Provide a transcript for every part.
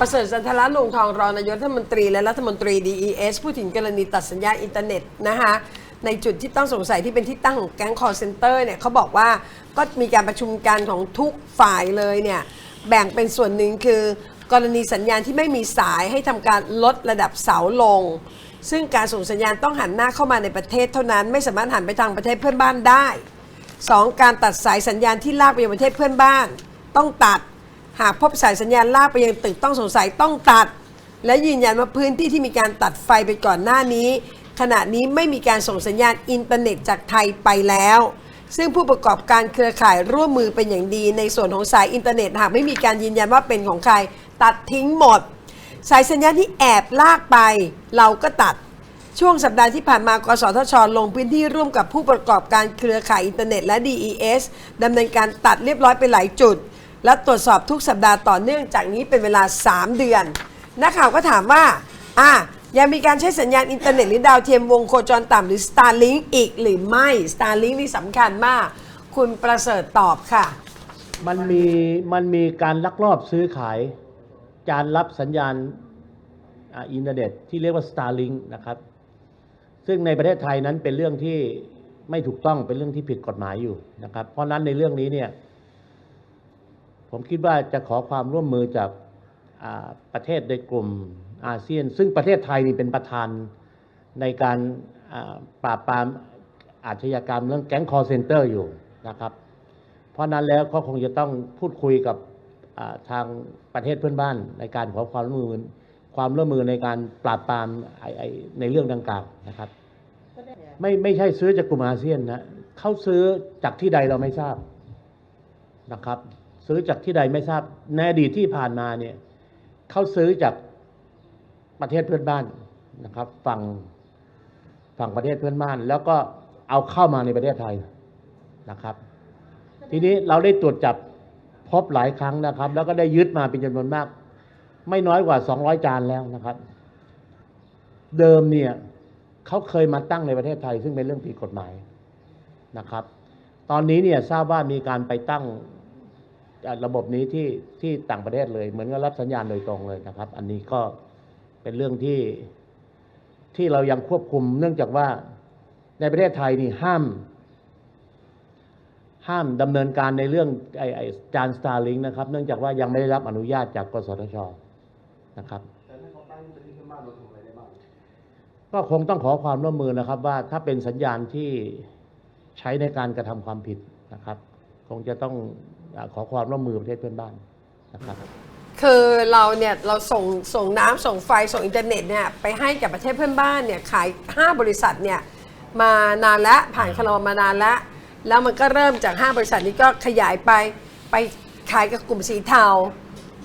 ประเสริฐจันทรลงทองรองนายกรัฐมนตรีและรัฐมนตรี DES พูดถึงกรณีตัดสัญญาณอินเทอร์เน็ตนะคะในจุดที่ต้องสงสัยที่เป็นที่ตั้งของแก๊งคอร์เซนเตอร์เนี่ยเขาบอกว่าก็มีการประชุมกันของทุกฝ่ายเลยเนี่ยแบ่งเป็นส่วนหนึ่งคือกรณีสัญญาณที่ไม่มีสายให้ทำการลดระดับเสาลง ซึ่งการส่งสัญญาณต้องหันหน้าเข้ามาในประเทศเท่านั้น ไม่สามารถหันไปทางประเทศเพื่อนบ้านได้ 2. การตัดสายสัญญาณที่ลากไปยังประเทศเพื่อนบ้าน ต้องตัด หากพบสายสัญญาณลากไปยังตึกต้องสงสัยต้องตัด และยืนยันว่าพื้นที่ที่มีการตัดไฟไปก่อนหน้านี้ ขณะนี้ไม่มีการส่งสัญญาณอินเทอร์เน็ตจากไทยไปแล้ว ซึ่งผู้ประกอบการเครือข่ายร่วมมือเป็นอย่างดี ในส่วนของสายอินเทอร์เน็ตหากไม่มีการยืนยันว่าเป็นของใคร ตัดทิ้งหมด สายสัญญาณที่แอบลากไป เราก็ตัดช่วงสัปดาห์ที่ผ่านมา กสทช ลงพื้นที่ร่วมกับผู้ประกอบการเครือข่ายอินเทอร์เน็ตและ DES ดำเนินการตัดเรียบร้อยไปหลายจุด และตรวจสอบทุกสัปดาห์ต่อเนื่องจากนี้เป็นเวลา 3 เดือน นักข่าวก็ถามว่า อะ ยังมีการใช้สัญญาณอินเทอร์เน็ตหรือดาวเทียมวงโคจรต่ำหรือ Starlink อีกหรือไม่ Starlink นี่สำคัญมาก คุณประเสริฐตอบค่ะ มันมีมันมีการลักลอบซื้อขาย การรับสัญญาณอ่าอินเทอร์เน็ตที่เรียกว่า Starlink นะครับ ซึ่งในประเทศไทยนั้นเป็นเรื่องที่ไม่ถูกต้องเป็นเรื่องที่ผิดกฎหมายอยู่นะครับ เพราะฉะนั้นในเรื่องนี้เนี่ย ผมคิดว่าจะขอความร่วมมือจากประเทศในกลุ่มอาเซียน ซึ่งประเทศไทยนี่เป็นประธานในการปราบปรามอาชญากรรมเรื่องแก๊งคอร์เซนเตอร์อยู่นะครับ เพราะนั้นแล้วก็คงจะต้องพูดคุยกับทางประเทศเพื่อนบ้านในการขอความร่วมมือความร่วมมือในการปราบปรามในเรื่องดังกล่าวนะครับ ไม่ไม่ใช่ซื้อจากกลุ่มอาเซียนนะเขาซื้อจากที่ใดเราไม่ทราบนะครับ ซื้อจากที่ใดไม่ทราบในอดีตที่ผ่านมาเนี่ยเขาซื้อจากประเทศเพื่อนบ้านนะครับ ฝั่งฝั่งประเทศเพื่อนบ้าน แล้วก็เอาเข้ามาในประเทศไทยนะครับ ทีนี้เราได้ตรวจจับพบหลายครั้งนะครับ แล้วก็ได้ยึดมาเป็นจำนวนมาก ไม่น้อยกว่า 200 จานแล้วนะครับ เดิมเนี่ยเขาเคยมาตั้งในประเทศไทย ซึ่งเป็นเรื่องผิดกฎหมายนะครับ ตอนนี้เนี่ยทราบว่ามีการไปตั้ง อ่าระบบนี้ที่ที่ต่างประเทศเลย เหมือนกับรับสัญญาณโดยตรงเลยนะครับ อันนี้ก็เป็นเรื่องที่ที่เรายังควบคุม เนื่องจากว่าในประเทศไทยนี่ห้าม ห้ามดำเนินการในเรื่องไอ้ไอ้จานสตาร์ลิงนะครับ เนื่องจากว่ายังไม่ได้รับอนุญาตจากกสทชนะครับแต่ถ้าเขาตั้งเป็นที่ขึ้นบ้านเราทำอะไรได้บ้างก็คงต้องขอความร่วมมือนะครับ ว่าถ้าเป็นสัญญาณที่ใช้ในการกระทำความผิดนะครับ คงจะต้องอา ขอความร่วมมือประเทศเพื่อนบ้านนะครับคือเราเนี่ยเราส่งส่งน้ำส่งไฟส่งอินเทอร์เน็ตเนี่ยไปให้กับประเทศเพื่อนบ้านเนี่ยขาย 5 บริษัทเนี่ยมานานแล้วผ่านคลอมานานแล้วแล้วมันก็เริ่มจาก 5 บริษัทนี้ก็ขยายไปไปขายกับกลุ่มสีเทา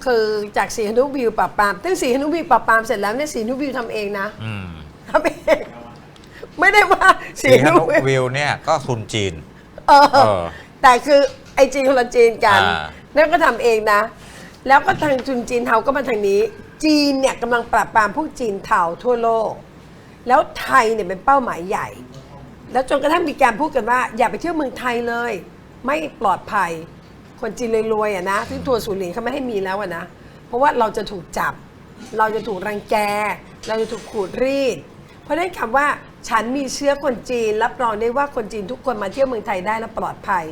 คือจากสีฮนุวิวปราบปรามซึ่งสีฮนุวิวปราบปรามเสร็จแล้วเนี่ยสีฮนุวิวทำเองนะอืมทำเองไม่ได้ว่าสีสีฮฮนุนุวิววิวเนี่ยก็ทุนจีน เออ เออ แต่คือ ไอจีนคนละจีนกัน อ่านั่นก็ทำเองนะ แล้วก็ทางทุนจีนเทาก็มาทางนี้ จีนเนี่ยกำลังปราบปรามพวกจีนเทาทั่วโลก แล้วไทยเนี่ยเป็นเป้าหมายใหญ่ แล้วจนกระทั่งมีการพูดกันว่า อย่าไปเที่ยวเมืองไทยเลย ไม่ปลอดภัย คนจีนรวยๆอะนะที่ทัวร์ศูนย์เหรียญเขาไม่ให้มีแล้วอะนะ เพราะว่าเราจะถูกจับ เราจะถูกรังแก เราจะถูกขูดรีด เพราะฉะนั้นคำว่า ฉันมีเชื้อคนจีน รับรองได้ว่าคนจีนทุกคนมาเที่ยวเมืองไทยได้และปลอดภัย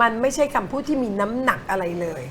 มันไม่ใช่คำพูดที่มีน้ำหนักอะไรเลย